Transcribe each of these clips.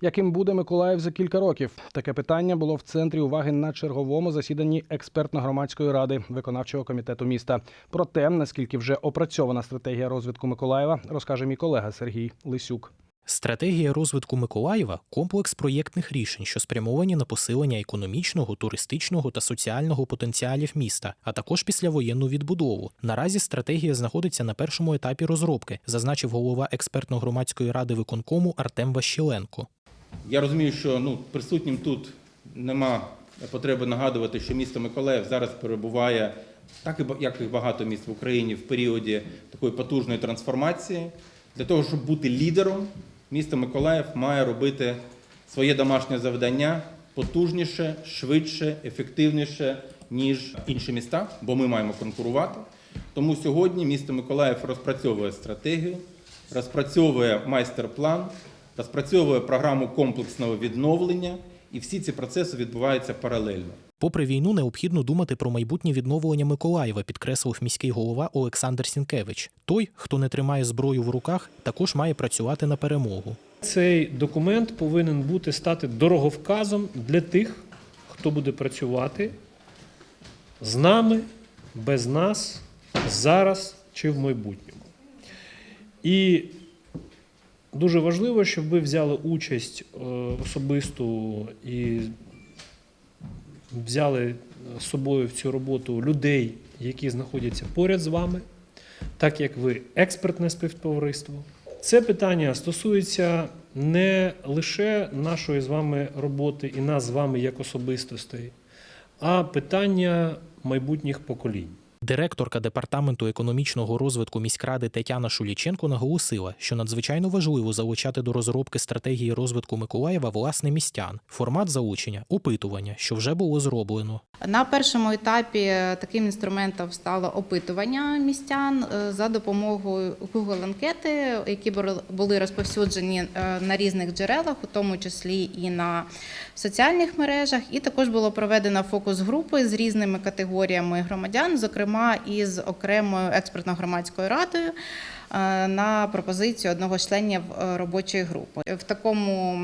Яким буде Миколаїв за кілька років? Таке питання було в центрі уваги на черговому засіданні експертно-громадської ради виконавчого комітету міста. Про те, наскільки вже опрацьована стратегія розвитку Миколаєва, розкаже мій колега Сергій Лисюк. Стратегія розвитку Миколаєва комплекс проєктних рішень, що спрямовані на посилення економічного, туристичного та соціального потенціалів міста, а також післявоєнну відбудову. Наразі стратегія знаходиться на першому етапі розробки, зазначив голова експертно-громадської ради виконкому Артем Ващіленко. Я розумію, що ну, присутнім тут нема потреби нагадувати, що місто Миколаїв зараз перебуває, так як і багато міст в Україні, в періоді такої потужної трансформації. Для того, щоб бути лідером, місто Миколаїв має робити своє домашнє завдання потужніше, швидше, ефективніше, ніж інші міста, бо ми маємо конкурувати. Тому сьогодні місто Миколаїв розпрацьовує стратегію, розпрацьовує майстер-план, розпрацьовує програму комплексного відновлення, і всі ці процеси відбуваються паралельно. Попри війну, необхідно думати про майбутнє відновлення Миколаєва, підкреслив міський голова Олександр Сінкевич. Той, хто не тримає зброю в руках, також має працювати на перемогу. Цей документ повинен бути стати дороговказом для тих, хто буде працювати з нами, без нас, зараз чи в майбутньому. І дуже важливо, щоб ви взяли участь е, особисту і взяли з собою в цю роботу людей, які знаходяться поряд з вами, так як ви експертне співтовариство. Це питання стосується не лише нашої з вами роботи і нас з вами як особистостей, а питання майбутніх поколінь. Директорка департаменту економічного розвитку міськради Тетяна Шуліченко наголосила, що надзвичайно важливо залучати до розробки стратегії розвитку Миколаєва власне містян. Формат залучення опитування, що вже було зроблено. На першому етапі таким інструментом стало опитування містян е, за допомогою Google анкети, які були- були розповсюджені е, на різних джерелах, у тому числі і на соціальних мережах. І також було проведено фокус групи з різними категоріями громадян, зокрема із окремою експертно-громадською радою. е, На пропозицію одного членів е, робочої групи в такому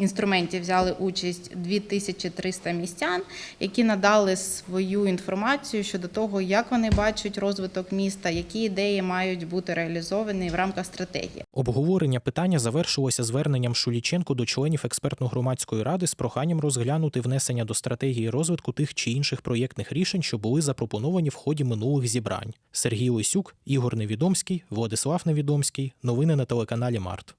інструменті взяли участь 2300 містян, які надали свою інформацію щодо того, як вони бачать розвиток міста, які ідеї мають бути реалізовані в рамках стратегії. Обговорення питання завершилося зверненням Шуліченко до членів експертно-громадської ради з проханням розглянути внесення до стратегії розвитку тих чи інших проєктних рішень, що були запропоновані в ході минулих зібрань. Сергій Лисюк, Ігор Невідомський, Владислав Невідомський. Новини на телеканалі Март.